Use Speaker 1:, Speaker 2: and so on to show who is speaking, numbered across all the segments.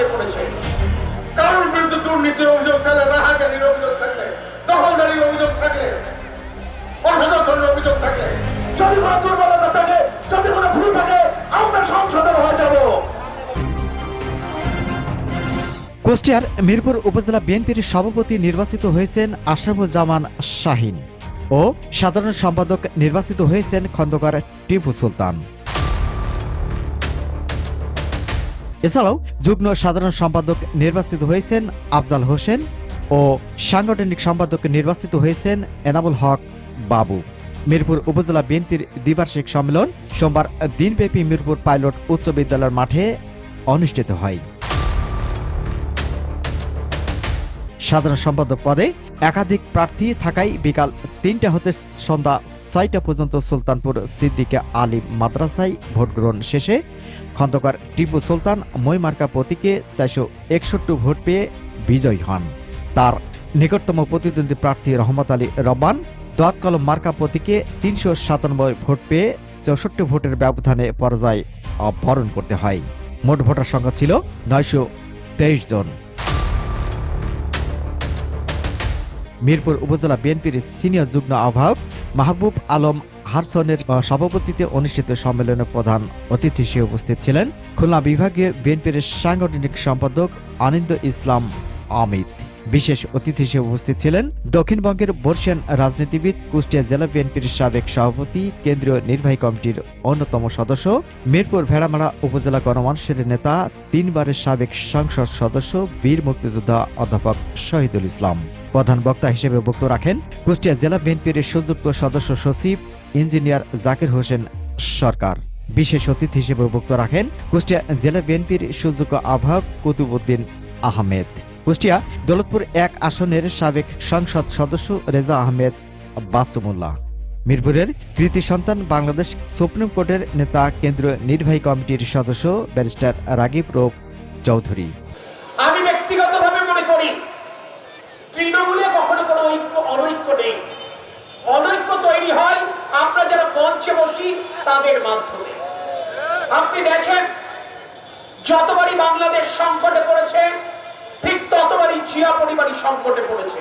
Speaker 1: সংকটে পড়েছে।
Speaker 2: কারোর বিরুদ্ধে দুর্নীতির অভিযোগ থাকলে রাহাজানির অভিযোগ থাকলে, দখলদারির অভিযোগ থাকলে অসদাচরণের অভিযোগ থাকলে,
Speaker 3: যদি কোনো দুর্বলতা থাকে, যদি কোনো ভুল থাকে, আমরা সংশোধন হয়ে যাব।
Speaker 4: কুষ্টিয়ার মিরপুর উপজেলা বিএনপির সভাপতি নির্বাচিত হয়েছেন আশরাফুজ্জামান শাহিন ও সাধারণ সম্পাদক নির্বাচিত হয়েছেন খন্দকার টিপু সুলতান। এছাড়াও যুগ্ম সাধারণ সম্পাদক নির্বাচিত হয়েছেন আফজাল হোসেন ও সাংগঠনিক সম্পাদক নির্বাচিত হয়েছেন এনামুল হক বাবু। মিরপুর উপজেলা বিএনপির দ্বিবার্ষিক সম্মেলন সোমবার দিনব্যাপী মিরপুর পাইলট উচ্চ বিদ্যালয়ের মাঠে অনুষ্ঠিত হয়। সাধারণ সম্পাদক পদে একাধিক প্রার্থী থাকায় বিকাল তিনটা হতে সন্ধ্যা ছয়টা পর্যন্ত সুলতানপুর সিদ্দিকে আলী মাদ্রাসায় ভোট গ্রহণ শেষে খন্দকার টিপু সুলতান মইমার্কা প্রতীকে চারশো একষট্টি ভোট পেয়ে বিজয়ী হন। তার নিকটতম প্রতিদ্বন্দ্বী প্রার্থী রহমত আলী রব্বান দোয়াত কলম মার্কা প্রতীকে তিনশো সাতানব্বই ভোট পেয়ে চৌষট্টি ভোটের ব্যবধানে পরাজয় অপহরণ করতে হয়। মোট ভোটার সংখ্যা ছিল নয়শো তেইশ জন। মিরপুর উপজেলা বিএনপির সিনিয়র যুগ্ম আহ্বায়ক মাহবুব আলম হারসনের আহ, সভাপতিত্বে অনুষ্ঠিত সম্মেলনে প্রধান অতিথি হিসেবে উপস্থিত ছিলেন খুলনা বিভাগীয় বিএনপির সাংগঠনিক সম্পাদক আনন্দ ইসলাম অমিত বিশেষ অতিথি হিসেবে উপস্থিত ছিলেন দক্ষিণবঙ্গের বর্ষিয়ান রাজনীতিবিদ কুষ্টিয়া জেলা বিএনপির সাবেক সভাপতি কেন্দ্রীয় নির্বাহী কমিটির অন্যতম সদস্য মিরপুর ভেড়ামারা উপজেলা গণমানুষের নেতা তিনবারের সাবেক সংসদ সদস্য বীর মুক্তিযোদ্ধা অধ্যাপক শহীদুল ইসলাম। প্রধান বক্তা হিসেবে বক্তব্য রাখেন কুষ্টিয়া জেলা বিএনপির সুযোগ্য সদস্য সচিব ইঞ্জিনিয়ার জাকির হোসেন সরকার। বিশেষ অতিথি হিসেবে বক্তব্য রাখেন কুষ্টিয়া জেলা বিএনপির সুযোগ্য আহ্বায়ক কুতুবুদ্দিন আহমেদ। কুষ্টিয়া দৌলতপুর এক আসনের সাবেক সংসদ সদস্য রেজা আহমেদ বাসুমুল্লাহ। মিরপুরের কৃতি সন্তান বাংলাদেশ সুপ্রিম কোর্টের নেতা কেন্দ্রীয় নির্বাহী কমিটির সদস্য ব্যারিস্টার রাগিব রোপ চৌধুরী।
Speaker 1: আমি ব্যক্তিগতভাবে মনে করি তৃণমূলে কখনো কোনো ঐক্য, অনৈক্য নেই। অনৈক্য তৈরি হয় আমরা যারা মঞ্চে বসি তাদের মাধ্যমে। আপনি দেখেন, যতবারই বাংলাদেশ সংকটে পড়েছে, ঠিক ততবারই জিয়া পরিবারই সংকটে পড়েছে।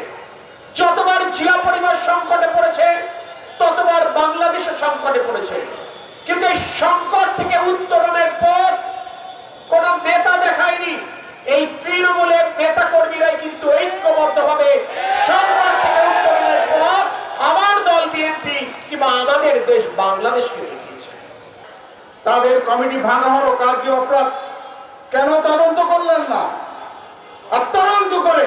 Speaker 1: যতবার জিয়া পরিবার সংকটে পড়েছে, ততবার বাংলাদেশের সংকটে পড়েছে। কিন্তু এই সংকট থেকে উত্তরণের পথ কোন নেতা দেখায়নি এই তৃণমূলের নেতা কর্মীরাই কিন্তু ঐক্যবদ্ধভাবে সংকট থেকে উত্তরণের পথ আমার দল বিএনপি কিংবা আমাদের দেশ বাংলাদেশকে দেখিয়েছে
Speaker 2: তাদের কমিটি ভাঙা হলো কার কি অপরাধ। কেন তদন্ত করলেন না? আর তদন্ত করে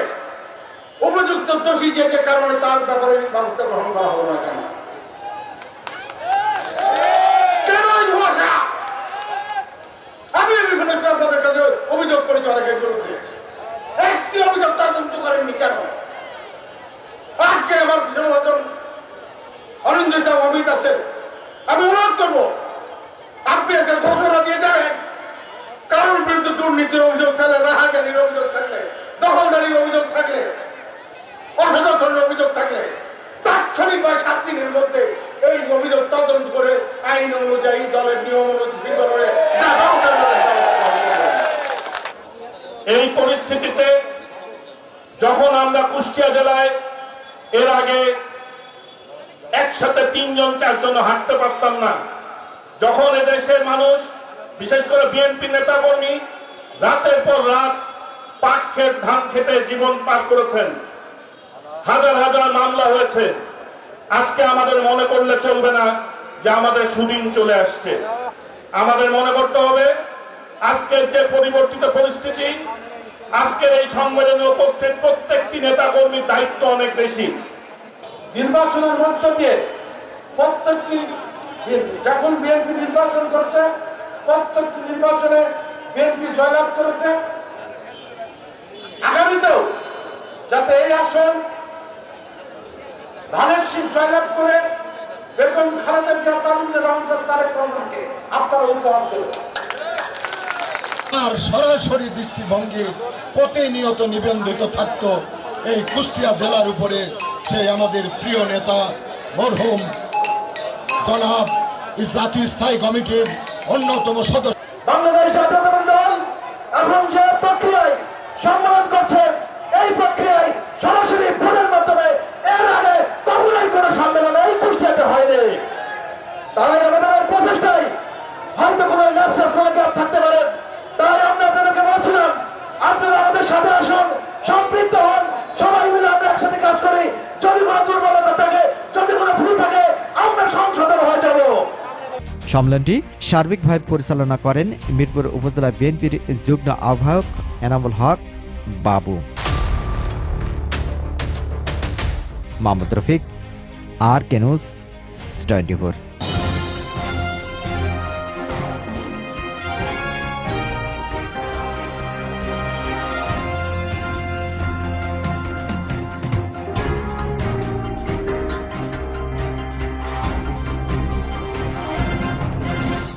Speaker 2: উপযুক্ত দোষী যে যে কারণে তার ব্যাপারে ব্যবস্থা গ্রহণ করা হলো না কেন এই ধোঁয়াশা আমি বিভিন্ন সময় আপনাদের কাছে অভিযোগ করেছি অনেকের বিরুদ্ধে একটি অভিযোগ তদন্ত করেননি কেন আজকে আমার জনসাধারণ অনিন্দ ইসলাম অমিত আছে আমি অনুরোধ করব আপনি একটা ঘোষণা দিয়ে যাবেন কারোর বিরুদ্ধে দুর্নীতির অভিযোগ থাকলে রাহাজানির অভিযোগ থাকলে দখলদারির অভিযোগ থাকলে অসদাচরণের অভিযোগ থাকলে, তাৎক্ষণিক বা সাত দিনের মধ্যে এই অভিযোগ তদন্ত করে আইন অনুযায়ী দলের নিয়ম অনুযায়ী দলের।
Speaker 5: এই পরিস্থিতিতে যখন আমরা কুষ্টিয়া জেলায় এর আগে একসাথে তিনজন, চারজন হাঁটতে পারতাম না, যখন এদেশের মানুষ, বিশেষ করে বিএনপি নেতা কর্মী রাতের পর রাত পাট ক্ষেত ধান খেতে জীবন পার করেছেন। হাজার হাজার মামলা হয়েছে। আজকে আমাদের মনে করলে চলবে না যে আমাদের সুদিন চলে আসছে। আমাদের মনে করতে হবে, আজকের যে পরিবর্তিত পরিস্থিতি, আজকের এই সম্মেলনে উপস্থিত প্রত্যেকটি নেতা কর্মীর দায়িত্ব অনেক বেশি।
Speaker 3: নির্বাচনের মধ্য দিয়ে প্রত্যেকটি যখন বিএনপি নির্বাচন করছে, প্রত্যেকটি নির্বাচনে বিএনপি জয়লাভ করেছে আগামীতেও যাতে এই আসন ধানের শীত জয়লাভ করে বেগম খালেদা জিয়া তারুণ্যের রহমত তারেক রহমানকে আপনারা উপহার দেবেন।
Speaker 6: আর সরাসরি দৃষ্টিভঙ্গি প্রতিনিয়ত নিবন্ধিত থাকতো এই কুষ্টিয়া জেলার উপরে সেই আমাদের প্রিয় নেতা মরহুম জনাব জাতীয় স্থায়ী কমিটির অন্যতম সদস্য।
Speaker 3: বাংলাদেশ
Speaker 4: সম্মেলনটি সার্বিকভাবে পরিচালনা করেন মিরপুর উপজেলা বিএনপির যুগ্ম আহ্বায়ক এনামুল হক বাবু। মোহাম্মদ রফিক, আর কেনুস টোয়েন্টি